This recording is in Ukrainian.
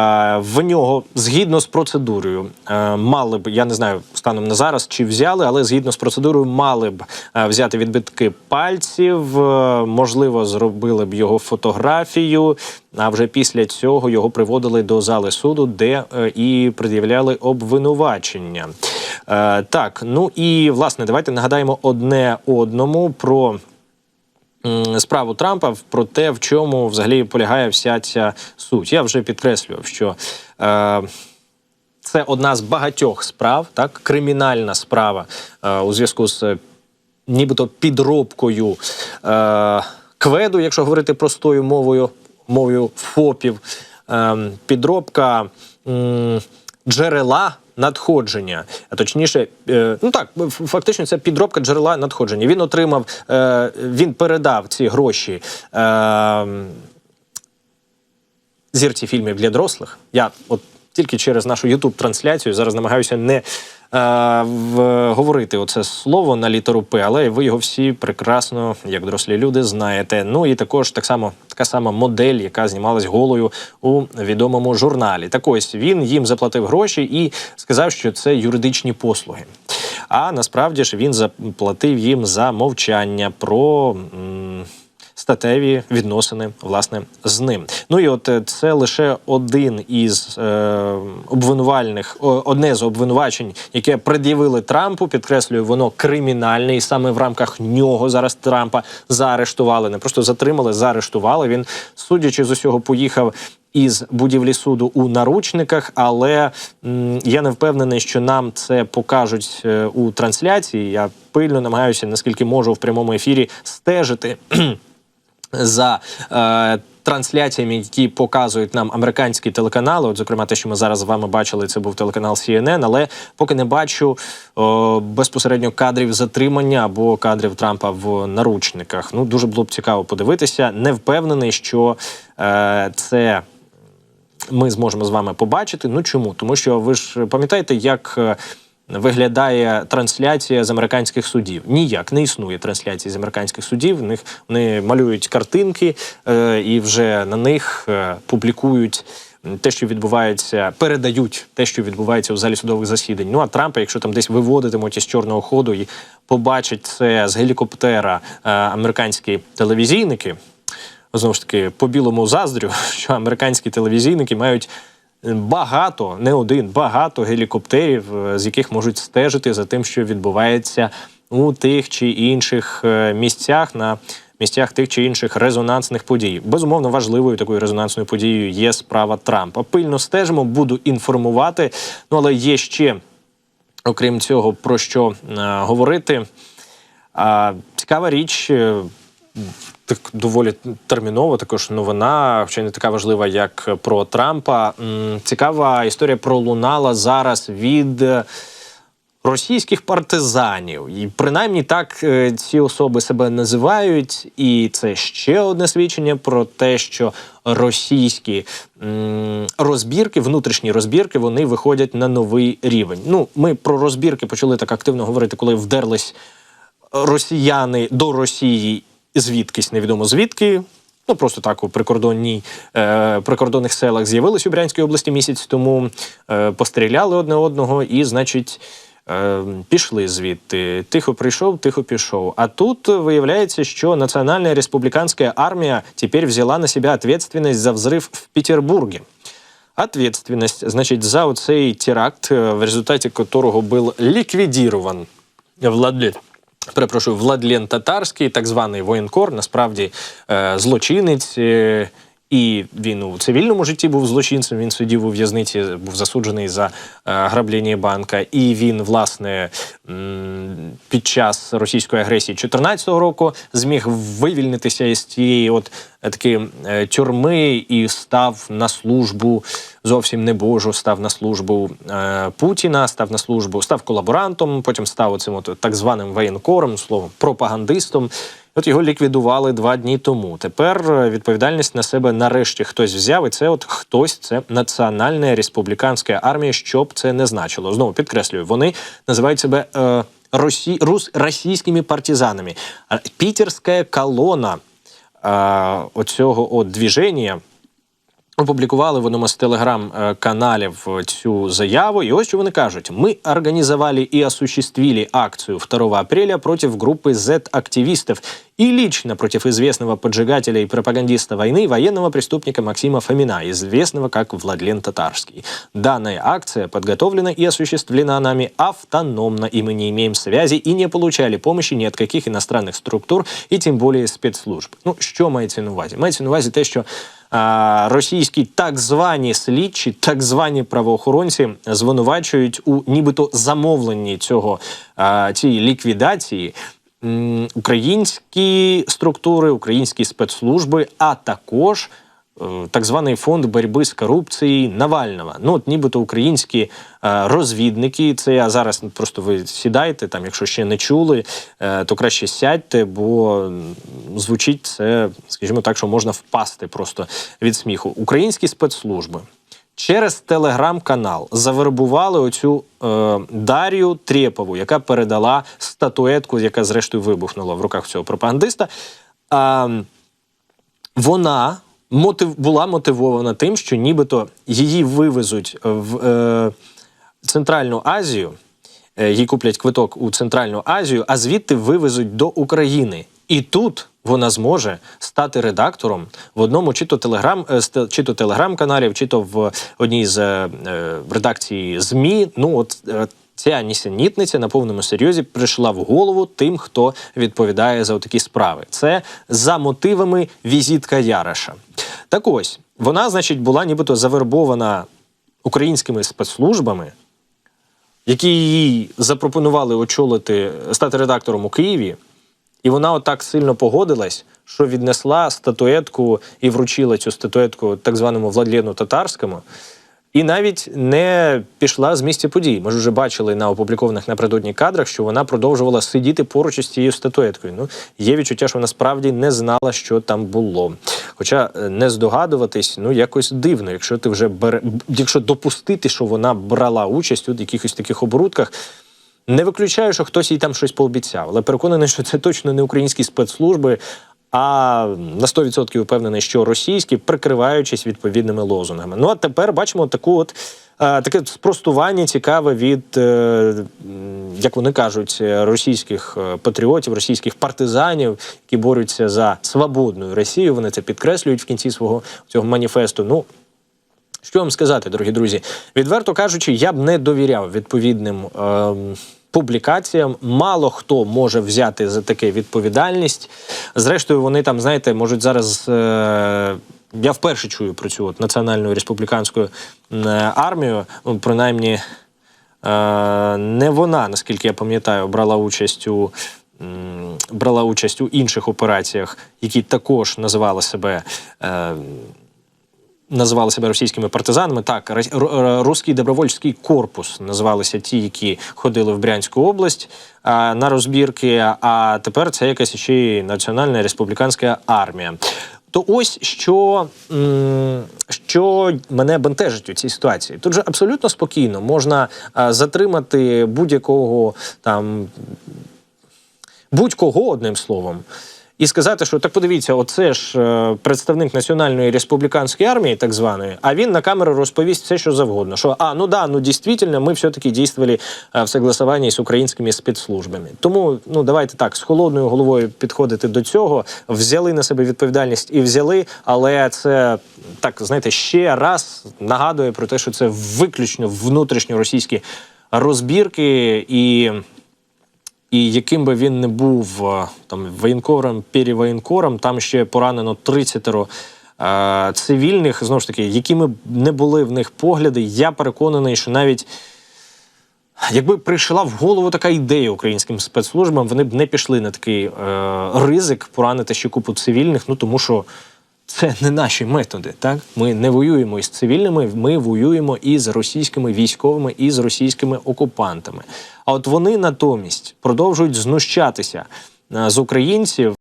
Е, В нього згідно з процедурою е, мали б, я не знаю станом на зараз чи взяли, але згідно з процедурою мали б е, взяти відбитки пальців. Можливо, зробили б його фотографію. А вже після цього його приводили до зали суду, де і пред'являли обвинувачення. Так, ну і власне, давайте нагадаємо одне одному про справу Трампа про те, в чому взагалі полягає вся ця суть. Я вже підкреслював, що е, це одна з багатьох справ, так, кримінальна справа е, у зв'язку з е, нібито підробкою е, кведу, якщо говорити простою мовою, мовою ФОПів, е, підробка м, джерела. Надходження, а точніше, е, ну так, фактично, це підробка джерела надходження. Він отримав, е, він передав ці гроші е, зірці фільмів для дорослих. Я от тільки через нашу youtube трансляцію зараз намагаюся не в, говорити оце слово на літеру П, але ви його всі прекрасно, як дорослі люди, знаєте. Ну і також так само така сама модель, яка знімалась голою у відомому журналі. Так ось він їм заплатив гроші і сказав, що це юридичні послуги. А насправді ж він заплатив їм за мовчання про. м, статеві відносини власне з ним. Ну і от е, це лише один із е, обвинувальних, одне з обвинувачень, яке пред'явили Трампу. Підкреслюю, воно кримінальне, і саме в рамках нього зараз Трампа заарештували, не просто затримали, заарештували. Він, судячи з усього, поїхав. Із будівлі суду у наручниках, але м, я не впевнений, що нам це покажуть е, у трансляції. Я пильно намагаюся, наскільки можу в прямому ефірі стежити за е, трансляціями, які показують нам американські телеканали. От, зокрема, те, що ми зараз з вами бачили, це був телеканал CNN, але поки не бачу о, безпосередньо кадрів затримання або кадрів Трампа в наручниках. Ну дуже було б цікаво подивитися. Не впевнений, що е, це. Ми зможемо з вами побачити. Ну чому? Тому що ви ж пам'ятаєте, як е, виглядає трансляція з американських судів? Ніяк не існує трансляції з американських судів. В них вони малюють картинки е, і вже на них е, публікують. Те, що відбувається, передають те, що відбувається у залі судових засідань. Ну а Трампа, якщо там десь виводитимуть із чорного ходу і побачать це з гелікоптера е, американські телевізійники, знову ж таки по білому заздрю, що американські телевізійники мають багато, не один, багато гелікоптерів, е, з яких можуть стежити за тим, що відбувається у тих чи інших е, місцях на місцях тих чи інших резонансних подій. Безумовно, важливою такою резонансною подією є справа Трампа. Пильно стежимо, буду інформувати. Ну але є ще, окрім цього, про що е, говорити. А, цікава річ. Е, так доволі терміново також новина, хоча не така важлива, як про Трампа. Цікава історія пролунала зараз від е, російських партизанів. І принаймні так е, ці особи себе називають. І це ще одне свідчення про те, що російські розбірки, внутрішні розбірки, вони виходять на новий рівень. Ну, ми про розбірки почали так активно говорити, коли вдерлись росіяни до Росії звідкись, невідомо звідки. Ну просто так у прикордонній е, прикордонних селах з'явились у Брянській області місяць тому, е, постріляли одне одного і, значить, е, пішли звідти. Тихо прийшов, тихо пішов. А тут виявляється, що Національна республіканська армія тепер взяла на себе відповідальність за взрив в Петербургі. Ответственность, значить, за оцей теракт, е, в результаті которого був ліквідірований Владлен, перепрошую, Владлен Татарський, так званий воєнкор, насправді е, злочинець. І він у цивільному житті був злочинцем. Він сидів у в'язниці, був засуджений за е, граблення банка. І він, власне, під час російської агресії 2014 року зміг вивільнитися із цієї от е, таки е, тюрми і став на службу зовсім не божу, став на службу Путіна, став на службу, став колаборантом, потім став оцим от так званим воєнкором, словом, пропагандистом. От його ліквідували два дні тому. Тепер е, відповідальність на себе нарешті хтось взяв, і це от хтось це Національна республіканська армія, що б це не значило. Знову підкреслюю, вони називають себе е, росі, рус, російськими партизанами. Пітерська колона е, оцього от движення Опублікували в одному з телеграм-каналів цю заяву. І ось що вони кажуть: ми організували і осуществили акцію 2 апреля проти групи Z-активістів и лично против известного поджигателя и пропагандиста войны военного преступника Максима Фомина, известного как Владлен Татарский. Данная акция подготовлена и осуществлена нами автономно, и мы не имеем связи и не получали помощи ни от каких иностранных структур, и тем более спецслужб. Ну, що мається на увазі? Мається на увазі те, що а, російські так звані слідчі, так звані правоохоронці звинувачують у нібито замовленні цього цієї ліквідації українські структури, українські спецслужби, а також так званий фонд боротьби з корупцією Навального. Ну, от нібито українські е, розвідники. Це я зараз просто ви сідайте, там, якщо ще не чули, е, то краще сядьте, бо звучить це, скажімо так, що можна впасти просто від сміху. Українські спецслужби. Через телеграм-канал завербували оцю е, Дар'ю Трєпову, яка передала статуетку, яка зрештою вибухнула в руках цього пропагандиста. А, вона мотив, була мотивована тим, що нібито її вивезуть в е, Центральну Азію, е, їй куплять квиток у Центральну Азію, а звідти вивезуть до України. І тут вона зможе стати редактором в одному чи то телеграм, е, чи то телеграм-каналів, чи то в одній з е, редакцій ЗМІ. Ну от е, ця нісенітниця на повному серйозі прийшла в голову тим, хто відповідає за такі справи. Це за мотивами візитка Яроша. Так ось вона, значить, була нібито завербована українськими спецслужбами які їй запропонували очолити стати редактором у Києві, і вона отак сильно погодилась, що віднесла статуетку і вручила цю статуетку так званому Владлену Татарському. І навіть не пішла з місця подій. Ми ж вже бачили на опублікованих напередодні кадрах, що вона продовжувала сидіти поруч із цією статуеткою. Ну, є відчуття, що вона справді не знала, що там було. Хоча е, не здогадуватись, ну якось дивно, якщо ти вже бере, якщо допустити, що вона брала участь у якихось таких оборудках. Не виключаю, що хтось їй там щось пообіцяв, але переконаний, що це точно не українські спецслужби, а на 100% впевнений, що російські, прикриваючись відповідними лозунгами. Ну а тепер бачимо таку от. е, Таке спростування цікаве від, е, як вони кажуть, російських е, патріотів, російських партизанів, які борються за свободну Росію. Вони це підкреслюють в кінці свого цього маніфесту. Ну, що вам сказати, дорогі друзі? Відверто кажучи, я б не довіряв відповідним ем, публікаціям. Мало хто може взяти за таке відповідальність. Зрештою, вони там, знаєте, можуть зараз. Е, я вперше чую про цю от національну республіканську е, армію, ну, принаймні. Е, не вона, наскільки я пам'ятаю, брала участь у. Брала участь у інших операціях, які також називали себе е, називали себе російськими партизанами. Так, Руський добровольський корпус називалися ті, які ходили в Брянську область а, на розбірки. А тепер це якась ще й національна республіканська армія. То ось що, що мене бентежить у цій ситуації. Тут же абсолютно спокійно можна затримати будь-якого там будь-кого одним словом. І сказати, що так подивіться, оце ж е, представник національної республіканської армії, так званої, а він на камеру розповість все, що завгодно. Що а ну да, ну дійсно, ми все-таки дійствували е, в согласованні з українськими спецслужбами. Тому ну давайте так з холодною головою підходити до цього. Взяли на себе відповідальність і взяли, але це так знаєте ще раз нагадує про те, що це виключно внутрішньоросійські розбірки і. І яким би він не був е, там воєнкором, перевоєнкором, там ще поранено 30 е, цивільних, знову ж таки, якими б не були в них погляди, я переконаний, що навіть якби прийшла в голову така ідея українським спецслужбам, вони б не пішли на такий е, ризик поранити ще купу цивільних, ну тому що. Це не наші методи, так ми не воюємо із цивільними, ми воюємо із російськими військовими і з російськими окупантами. А от вони натомість продовжують знущатися е, з українців.